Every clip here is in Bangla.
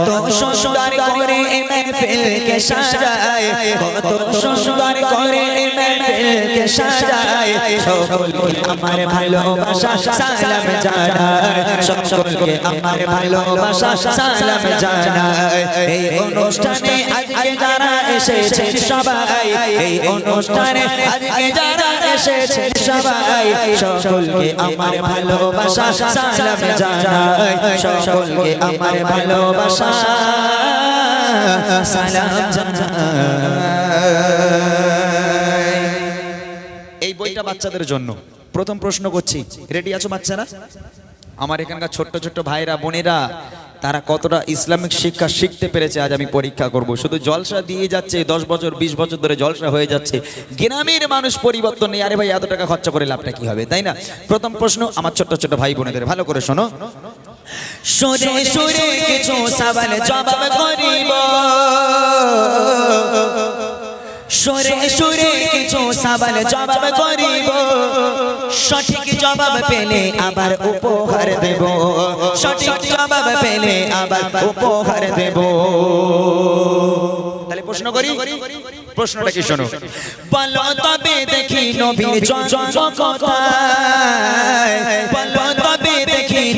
কত সুন্দর করে মেহফিলকে সাজায়, কত সুন্দর করে মেহফিলকে সাজায়, সকলকে আমার ভালোবাসা সালাম জানায় অনুষ্ঠানে যারা এসেছে সবাই অনুষ্ঠানে যারা এই বইটা বাচ্চাদের জন্য। প্রথম প্রশ্ন করছি। রেডি আছো বাচ্চারা? আমার এখানকার ছোট্ট ছোট্ট ভাইরা, বোনেরা তারা কতটা ইসলামিক শিক্ষা শিখতে পেরেছে আজ আমি পরীক্ষা করব। শুধু জলসা দিয়ে যাচ্ছে দশ বছর বিশ বছর ধরে জলসা হয়ে যাচ্ছে। গ্রামের মানুষ পরিবর্তন নেই। আরে ভাই এত টাকা খরচা করে লাভটা কি হবে তাই না? প্রথম প্রশ্ন আমার ছোট্ট ছোট ভাই বোনেদের ভালো করে শোনো। সুরে সুরে কিছু সবাল জবাব করিব। সুরে সুরে কিছু সবাল জবাব করিব। সঠিক জবাব পেলে আবার উপহার দেব। সঠিক জবাব পেলে আবার উপহার দেব। তাহলে প্রশ্ন করি? প্রশ্নটা কি শোনো? বলো তবে দেখি নবীর জন্ম কোথায়? বলো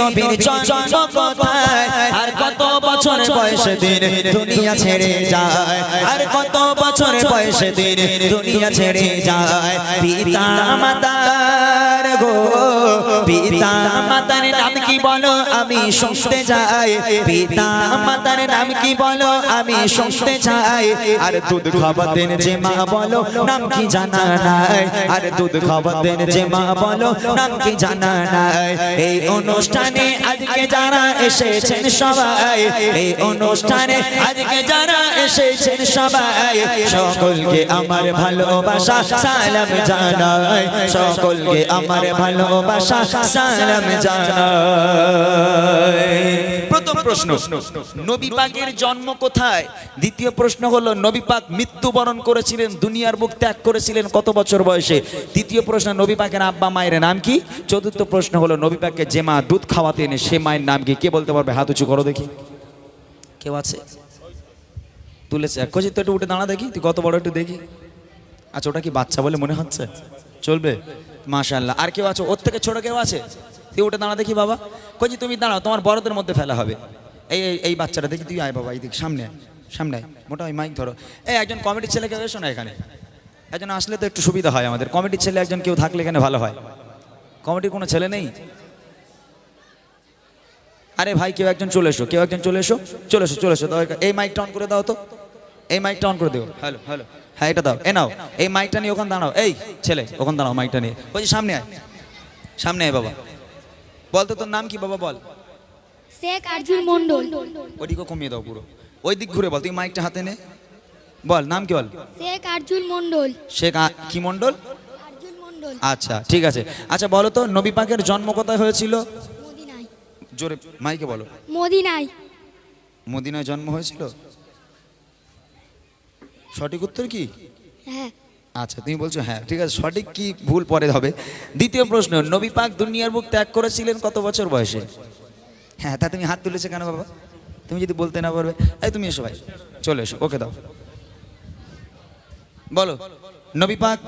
নবীর জন্ম কোথায় আর কত বছর বয়সে দিন দুনিয়া ছেড়ে যায়। আর কত বছর বয়সে দিন দুনিয়া ছেড়ে যায়। পিতা মাতার গো, পিতা মাতার নাম বলো, আমি শুনতে যাই পিতা মাতার নাম কি বলো, আমি শুনতে চাই। আর দুধ খাবার যে মা বলো, নাম কি জানা নাই? আর দুধ খাবার যে মা বলো, নাম কি জানা নাই? এই অনুষ্ঠানে আজকে যারা এসেছেন সবাই, এই অনুষ্ঠানে আজকে যারা এসেছেন সবাই, সকলকে আমার ভালোবাসা, সালাম জানাই। সকলকে আমার ভালোবাসা, সালাম জানাই। প্রথম জন্ম কোথায়? দ্বিতীয় প্রশ্ন হলো মৃত্যুবরণ করেছিলেন, দুনিয়ার ত্যাগ করেছিলেন কত বছর বয়সে? তৃতীয় প্রশ্ন আব্বা মায়ের নাম কি? চতুর্থ প্রশ্ন যে মা দুধ সে মায়ের নাম কি? কে বলতে পারবে? করো দেখি। কেউ আছে? তুলেছে। তো একটু উঠে দাঁড়া দেখি, তুই কত বড় একটু দেখি। আচ্ছা ওটা কি বাচ্চা বলে মনে হচ্ছে? চলবে? মাশাল্লাহ আর কেউ আছে? ওর থেকে ছোট কেউ আছে? তুই উঠে দাঁড়া দেখি বাবা। কজি তুমি দাঁড়াও, তোমার বড়দের মধ্যে ফেলা হবে। এই, এই- বাচ্চাটা দেখি, তুই আয় বাবা এই দিক সামনে সামনে মোটা ওই মাইক ধরো। এই একজন কমিটির ছেলে কেউ এসো না এখানে। একজন আসলে তো একটু সুবিধা হয় আমাদের। কমিটির ছেলে একজন কেউ থাকলে এখানে ভালো হয়। কমিটির কোনো ছেলে নেই? আরে ভাই, কেউ একজন চলে এসো, কেউ একজন চলে এসো। চলে এসো চলে এসো। এই মাইকটা অন করে দাও তো। এই মাইকটা অন করে দিও। হ্যালো হ্যালো হ্যাঁ এটা দাও। এ নাও। এই মাইকটা নিয়ে ওখানে দাঁড়াও। এই ছেলে ওখানে দাঁড়াও মাইকটা নিয়ে। বলছি সামনে আয়। সামনে আয় বাবা। বল তো তোর নাম কি বাবা বল। শেখ আর্জুন মন্ডল ওদিকে কমিয়ে দাও পুরো। ওই দিক ঘুরে বল তুই মাইকটা হাতে নে। বল নাম কি বল? শেখ আর্জুন মন্ডল শেখ কি মণ্ডল? আর্জুন মন্ডল আচ্ছা ঠিক আছে। আচ্ছা বলো তো নবী পাকের জন্ম কোথায় হয়েছিল? মদিনায়। জোরে মাইকে বলো। মদিনায়। মদিনায় জন্ম হয়েছিল? সঠিক উত্তর কি? হ্যাঁ। আচ্ছা তুমি বলছো হ্যাঁ ঠিক আছে সঠিক কি ভুল পরে হবে। দ্বিতীয় প্রশ্ন নবী পাক দুনিয়ার বুক ত্যাগ করেছিলেন কত বছর বয়সে? হ্যাঁ তা তুমি হাত তুলেছে কেন বাবা? তুমি যদি বলতে না পারবে। এই তুমি এসো ভাই চলে এসো ওকে দাও। বলো নবী পাক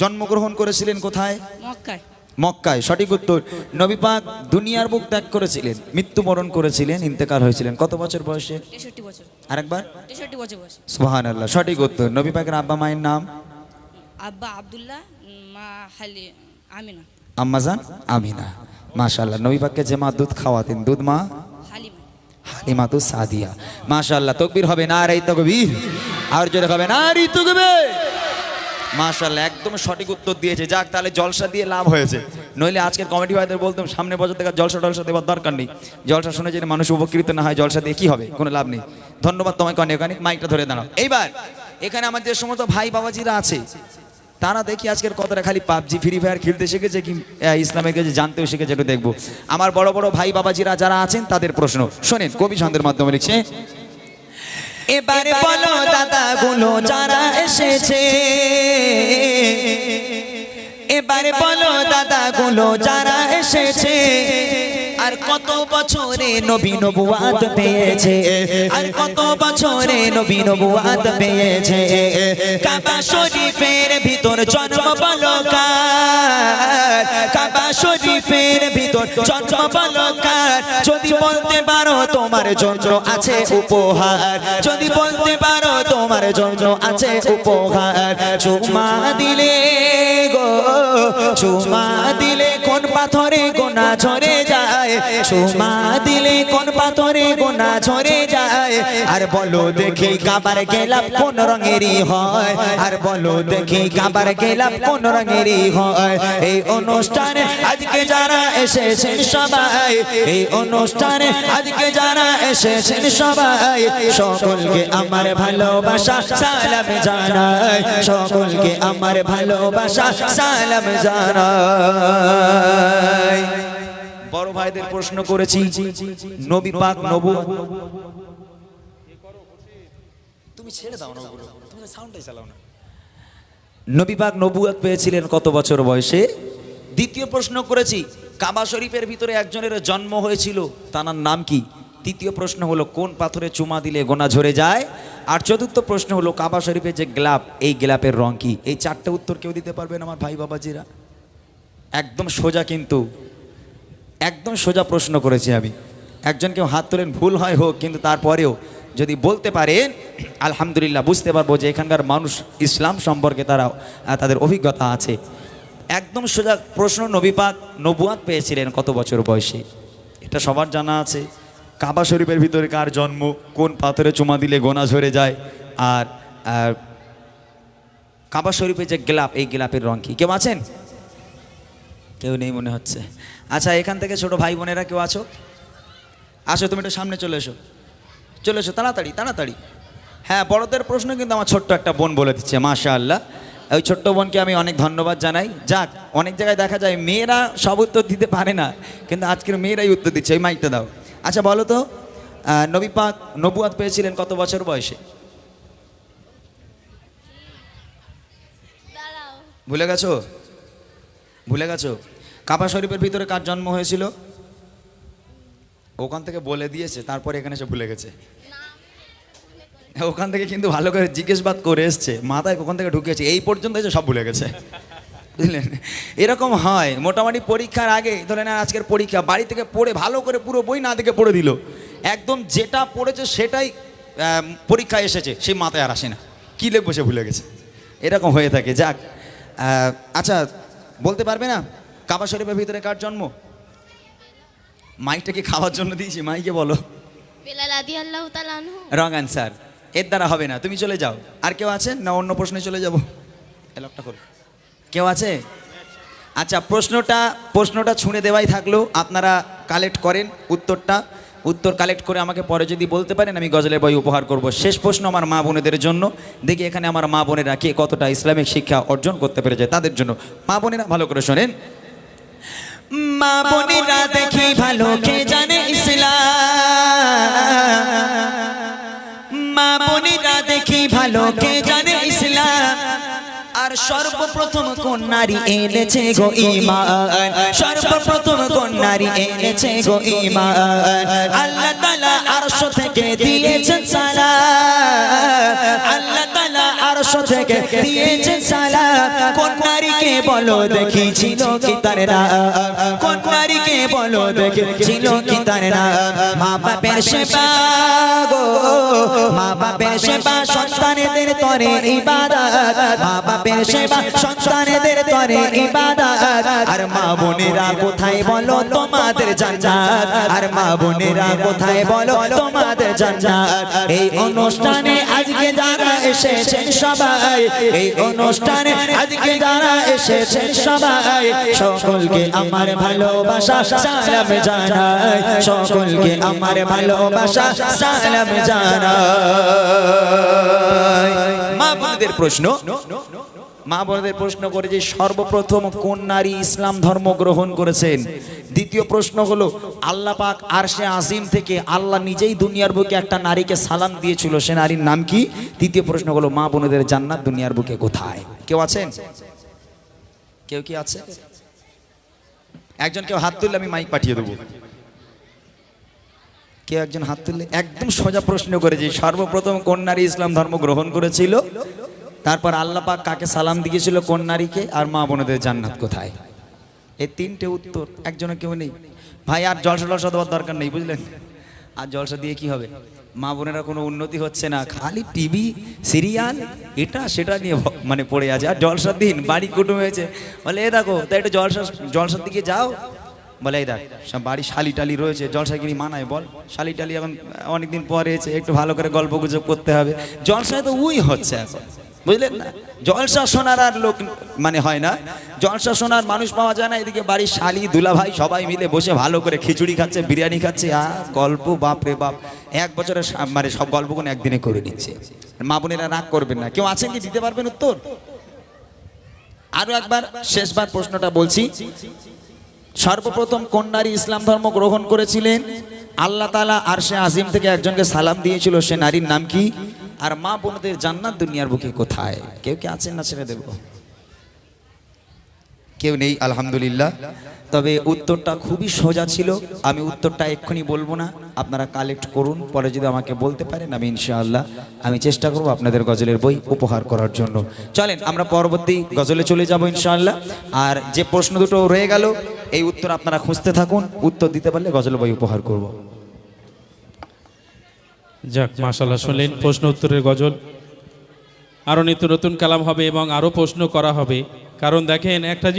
জন্মগ্রহণ করেছিলেন কোথায়? মক্কায়। মক্কায়। সঠিক উত্তর নবী পাক দুনিয়ার বুক ত্যাগ করেছিলেন মৃত্যুবরণ করেছিলেন ইন্তেকাল হয়েছিলেন। কত বছর বয়সে? আরেকবার। সুবহান আল্লাহ সঠিক উত্তর। নবী পাকের আব্বা মায়ের নাম? আব্বা আব্দুল্লাহ মা হালি আমিনা। আম্মাজান আমিনা। মাশাল্লাহ নবী পাককে যে মা দুধ খাওয়াতেন দুধ মা? হালিমা। হালিমাতু সাদিয়া। মাশাল্লাহ তকবীর হবে না রে তকবীর। আর জোরে হবে না রে তকবীর। মাশাল্লাহ একদম সঠিক উত্তর দিয়েছে। যাক, তাহলে জলসা দিয়ে লাভ হয়েছে। নইলে আজকের কমিটি ভাইদের বলতাম, সামনে বছর থেকে জলসা টলসা দেওয়ার দরকার নেই। জলসা শুনে যদি মানুষ উপকৃত না হয়, জলসা দিয়ে কি হবে? কোনো লাভ নেই। ধন্যবাদ তোমাকে অনেক অনেক। মাইকটা ধরে দাঁড়াও। এইবার, এখানে আমার যে সমস্ত ভাই বাবাজিরা আছে, তারা দেখি আজকের কতটা খালি পাবজি ফ্রি ফায়ার খেলতে শিখেছে কি ইসলামের কাছে জানতেও শিখেছে, একটু দেখব। আমার বড় বড় ভাই বাবাজিরা যারা আছেন, তাদের প্রশ্ন। শোনেন, কবি ছন্দের মাধ্যমে লিখছে এবারে বলো দাদা গুলো যারা এসেছে এবারে বলো দাদা গুলো যারা এসেছে আর কত বছরে নবী নবুয়াত পেয়েছে আর কত বছরে নবী নবুয়াত পেয়েছে কাবা শরীফের ভিতর জন্ম বলকার কাবা শরীফের ভিতর জন্ম বলকার জন্য আছে উপহার। যদি বলতে পারো তোমার জন্য আছে উপহার। চুমা দিলে গো, চুমা দিলে পাথরে গোনা ঝরে যায়। চুমা দিলে কোন পাথরে গোনা ঝরে যায়। আর বলো দেখি কাবার গেলাম কোন রঙেরই হয়। আর বলো দেখি কাবার গেলাম কোন রঙেরই হয়। এই অনুষ্ঠানে আজকে যারা এসেছেন সবাই, এই অনুষ্ঠানে আজকে যারা এসেছেন সবাই, সকলকে আমার ভালোবাসা সালাম জানাই। সকলকে আমার ভালোবাসা সালাম জানাই। বড় ভাইদের প্রশ্ন করেছি, নবী পাক তুমি ছেড়ে দাও না তুমি সাউন্ডটাই চালাও না। নবী পাক নবুয়াত পেয়েছিলেন কত বছর বয়সে? দ্বিতীয় প্রশ্ন করেছি, কাবা শরীফের ভিতরে একজনের জন্ম হয়েছিল তার নাম কি? তৃতীয় প্রশ্ন হলো, কোন পাথরে চুমা দিলে গোনা ঝরে যায়? আর চতুর্থ প্রশ্ন হলো, কাবা শরীফের যে গ্লাপ, এই গ্লাপের রং কি? এই চারটে উত্তর কেউ দিতে পারবেন আমার ভাই বাবাজিরা? একদম সোজা কিন্তু, একদম সোজা প্রশ্ন করেছি আমি। একজন কেউ হাত তোলেন, ভুল হয় হোক, কিন্তু তারপরেও যদি বলতে পারেন, আলহামদুলিল্লাহ বুঝতে পারব যে এখানকার মানুষ ইসলাম সম্পর্কে তারা তাদের অভিজ্ঞতা আছে। একদম সোজা প্রশ্ন নবী পাক নবুয়াত পেয়েছিলেন কত বছর বয়সে? এটা সবার জানা আছে। কাবা শরীফের ভিতরে কার জন্ম, কোন পাথরে চুমা দিলে গোনা ঝরে যায়, আর কাবা শরীফের যে গ্লাপ, এই গ্লাপের রং কি? কেউ আছেন? কেউ নেই মনে হচ্ছে। আচ্ছা এখান থেকে ছোট ভাই বোনেরা কেউ আছো? আসো তুমি একটু সামনে চলে এসো। চলে এসো তাড়াতাড়ি তাড়াতাড়ি। হ্যাঁ বড়দের প্রশ্ন কিন্তু আমার ছোট্ট একটা বোন বলে দিচ্ছে মাশা আল্লাহ ওই ছোট্ট বোনকে আমি অনেক ধন্যবাদ জানাই। যাক অনেক জায়গায় দেখা যায় মেয়েরা সব উত্তর দিতে পারে না কিন্তু আজকের মেয়েরাই উত্তর দিচ্ছে ওই মাইকটা দাও। আচ্ছা বলো তো নবী পাক নবুয়াত পেয়েছিলেন কত বছর বয়সে? ভুলে গেছো? ভুলে গেছো? কাবা শরীফের ভিতরে কার জন্ম হয়েছিল? ওখান থেকে বলে দিয়েছে, তারপরে এখানে সে ভুলে গেছে। ওখান থেকে কিন্তু ভালো করে জিজ্ঞেসবাদ করে এসছে, মাথায় ওখান থেকে ঢুকেছে এই পর্যন্ত এসে সব ভুলে গেছে। বুঝলেন? এরকম হয়, মোটামুটি পরীক্ষার আগে, ধরে নেন আজকের পরীক্ষা, বাড়ি থেকে পড়ে ভালো করে পুরো বই না দেখে পড়ে দিল। একদম যেটা পড়েছে সেটাই পরীক্ষায় এসেছে, সেই মাথায় আর আসে না। কী লিখব সে ভুলে গেছে। এরকম হয়ে থাকে, যাক। আচ্ছা বলতে পারবে না? কাবা শরীফের ভিতরে কার জন্ম? মাইকটা কি খাওয়ার জন্য দিয়েছি মাইকে বলো। রং অ্যান্সার এর দ্বারা হবে না তুমি চলে যাও। আর কেউ আছে না অন্য প্রশ্নে চলে যাব? লকটা খোল। কেউ আছে? আচ্ছা প্রশ্নটা প্রশ্নটা ছুঁড়ে দেওয়াই থাকল। আপনারা কালেক্ট করেন উত্তরটা। উত্তর কালেক্ট করে আমাকে পরে যদি বলতে পারেন, আমি গজলের বই উপহার করব। শেষ প্রশ্ন আমার মা বোনেদের জন্য। দেখি এখানে আমার মা বোনেরা কে কতটা ইসলামিক শিক্ষা অর্জন করতে পেরেছে তাদের জন্য। মা বোনেরা ভালো করে শোনেন। মা বোনেরা দেখি ভালো কে জানে ইসলাম। মা বোনেরা দেখি ভালো কে জানে আর সর্বপ্রথম কোন নারী এনেছে গো ইমান। সর্বপ্রথম কোন নারী এনেছে গো ইমান। আল্লাহ তাআলা আরশ থেকে দিয়েছেন সালাম। আল্লাহ তাআলা আরশ থেকে দিয়েছেন সালাম। কোন নারীকে বলো দেখি ছিল কি তার নাম। কোন নারীকে বলো দেখি ছিল কি তার নাম। মা বাপের সেবা মা বাপের সেবা সন্তানেদের তরে ইবাদত। মা বাপের সেবা সন্তানেদের তরে ইবাদত। আর মা বোনেরা কোথায় বলো তোমাদের জান্নাত? আর মা বোনেরা কোথায় বলো তোমাদের জান্নাত? এই অনুষ্ঠানে আজকে যারা এসেছেন সবাই, এই অনুষ্ঠানে আজকে যারা এসেছেন সবাই, সকলকে আমার ভালোবাসা, সালাম জানাই। সকলকে আমার ভালোবাসা, সালাম বোনদের প্রশ্ন। মা বোনদের প্রশ্ন করে যে সর্বপ্রথম কোন নারী ইসলাম ধর্ম গ্রহণ করেছেন? দ্বিতীয় প্রশ্ন হলো, আল্লাহ পাক আরশে আজিম থেকে আল্লাহ নিজেই দুনিয়ার বুকে একটা নারীকে সালাম দিয়েছিল, সে নারীর নাম কি? তৃতীয় প্রশ্ন হলো, মা বোনদের জান্নাত দুনিয়ার বুকে কোথায়? কেউ আছেন? কেউ কি আছে? একজন কেউ হাত তুললে আমি মাইক পাঠিয়ে দেবো। কেউ একজন হাত তুললে একদম সোজা প্রশ্ন করেছি সর্বপ্রথম কোন নারী ইসলাম ধর্ম গ্রহণ করেছিল? তারপর আল্লাহ পাক কাকে সালাম দিয়েছিল কোন নারীকে? আর মা বোনদের জান্নাত কোথায়? এই তিনটে উত্তর, একজনের কেউ নেই। ভাই, আর জলসা টলসা দেওয়ার দরকার নেই, বুঝলেন? আর জলসা দিয়ে কি হবে? মা বোনেরা কোনো উন্নতি হচ্ছে না। খালি টিভি, সিরিয়াল, এটা সেটা নিয়ে মানে পড়ে আছে। আর জলসার দিন বাড়ি কুটুম হয়েছে। বলে, এ দেখো, তাই একটু জলসা, জলসার দিকে যাও। বলে এই দেখ সব বাড়ি শালি টালি রয়েছে জলসা কিনি মানায় বল। শালি টালি এখন অনেকদিন পরে এসে একটু ভালো করে গল্প গুজব করতে হবে। জলসায় তো উই হচ্ছে এখন, বুঝলেন না? জলসা শোনার আর লোক মানে হয় না। জলসা শোনার মানুষ পাওয়া যায় না, এদিকে বাড়ির শালি দুলা ভাই সবাই মিলে বসে ভালো করে খিচুড়ি খাচ্ছে, বিরিয়ানি খাচ্ছে। আ, গল্প, বাপ রে বাপ, এক বছরের মানে সব গল্পগুলো একদিনে করে নিচ্ছে। মা বোনেরা রাগ করবেন না। কেউ আছেন কি? দিতে পারবেন উত্তর? আরও একবার, শেষবার প্রশ্নটা বলছি। সর্বপ্রথম কোন নারী ইসলাম ধর্ম গ্রহণ করেছিলেন? আল্লাহ তালা আর সে আজিম থেকে একজনকে সালাম দিয়েছিল, সে নারীর নাম কি? আর মা বোনদের জান্নাত দুনিয়ার বুকে কোথায়? কেউ কে আছেন না ছেড়ে দেব? কেউ নেই, আলহামদুলিল্লাহ। তবে উত্তরটা খুবই সোজা ছিল। আমি উত্তরটা এক্ষুনি বলব না। আপনারা কালেক্ট করুন, পরে যদি আমাকে বলতে পারেন, আমি ইনশাআল্লাহ, আমি চেষ্টা করব আপনাদের গজলের বই উপহার করার জন্য। চলেন, আমরা পরবর্তী গজলে চলে যাব ইনশাআল্লাহ। আর যে প্রশ্ন দুটো রয়ে গেল, এই উত্তর আপনারা খুঁজতে থাকুন। উত্তর দিতে পারলে গজল বই উপহার করব। যাক মাশাল্লাহ শুনলেন প্রশ্ন উত্তরের গজল। আরও নিত্য নতুন কালাম হবে এবং আরও প্রশ্ন করা হবে। কারণ দেখেন, একটা জিনিস